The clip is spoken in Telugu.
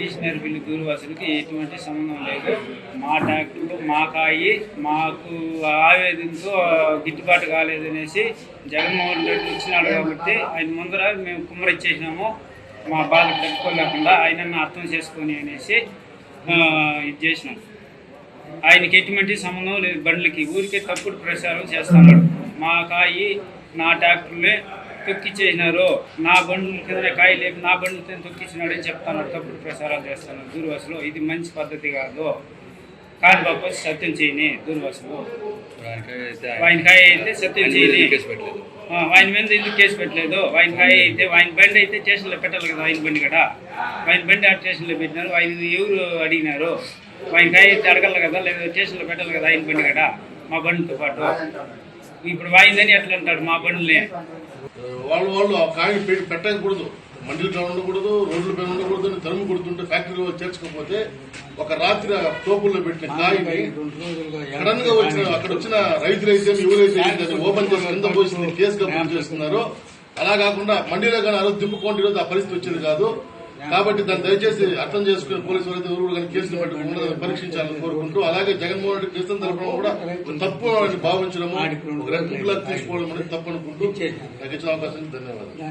ఈశ్వర్ బిల్లు దూరవాసులకి ఎటువంటి సంబంధం లేదు. మా ట్యాక్టర్లు మా కాయి మాకు ఆవేదనతో గిట్టుబాటు కాలేదనేసి జగన్మోహన్ రెడ్డి ఇచ్చినాడు కాబట్టి ఆయన ముందర మేము కుమ్మరిచ్చేసినాము మా బాధ తట్టుకోలేకుండా ఆయనను అర్థం చేసుకొని అనేసి ఇది చేసినాం. ఆయనకి ఎటువంటి సంబంధం లేదు. బండ్లకి ఊరికే తప్పుడు ప్రచారం చేస్తున్నాడు మా కాయి నా ట్యాక్టర్లే తొక్కిచ్చేసినారు నా బండ్ల కింద కాయ లేపి నా బండ్ల కింద తొక్కిచ్చినాడు అని చెప్తున్నాడు తప్పుడు ప్రచారాలు చేస్తున్నాడు దూర్వాసులు ఇది మంచి పద్ధతి కాదు. కానిబాబు సత్యం చేయని దూర్వాసులు. ఆయన కాయ అయితే సత్యం చేయని. ఆయన మీద ఎందుకు కేసు పెట్టలేదు? ఆయన కాయ అయితే ఆయన బండి అయితే స్టేషన్లో పెట్టాలి కదా ఆయన బండి కూడా ఆయన బండి ఆ స్టేషన్లో పెట్టినారు ఆయన ఎవరు అడిగినారు? ఆయన కాయ అయితే అడగల కదా లేదా స్టేషన్లో పెట్టాలి కదా ఆయన బండి కూడా మా బండితో పాటు. ఇప్పుడు వాయిందని ఎట్లా అంటాడు? మా బండిని వాళ్ళు వాళ్ళు ఆ కాయని పెట్టి పెట్టకూడదు. మండలి పైన ఉండకూడదు రోడ్ల పైన ఉండకూడదు అని తరుము కొడుతుంటే ఫ్యాక్టరీలో చేర్చకపోతే ఒక రాత్రి టోపుల్లో తోపుల్లో పెట్టిన కాయని సడన్గా వచ్చిన అక్కడ వచ్చిన రైతులైతే ఎవరైతే ఓపెన్ చేసి కింద పోసింది కేసుగా బుక్ చేస్తున్నారో అలా కాకుండా మండీలో కానీ ఆ రోజు దిప్పుకోండి రోజు ఆ పరిస్థితి వచ్చేది కాదు. కాబట్టి దాన్ని దయచేసి అర్థం చేసుకుని పోలీసు వారైతే ఎవరు కానీ కేసులు పెట్టి ఉండదని పరీక్షించాలని కోరుకుంటూ అలాగే జగన్మోహన్ రెడ్డి కేసులు తరపున కూడా తప్పు లాగా తీసుకోవడం అనేది తప్పు అనుకుంటూ నాకు ఇచ్చిన అవకాశానికి ధన్యవాదాలు.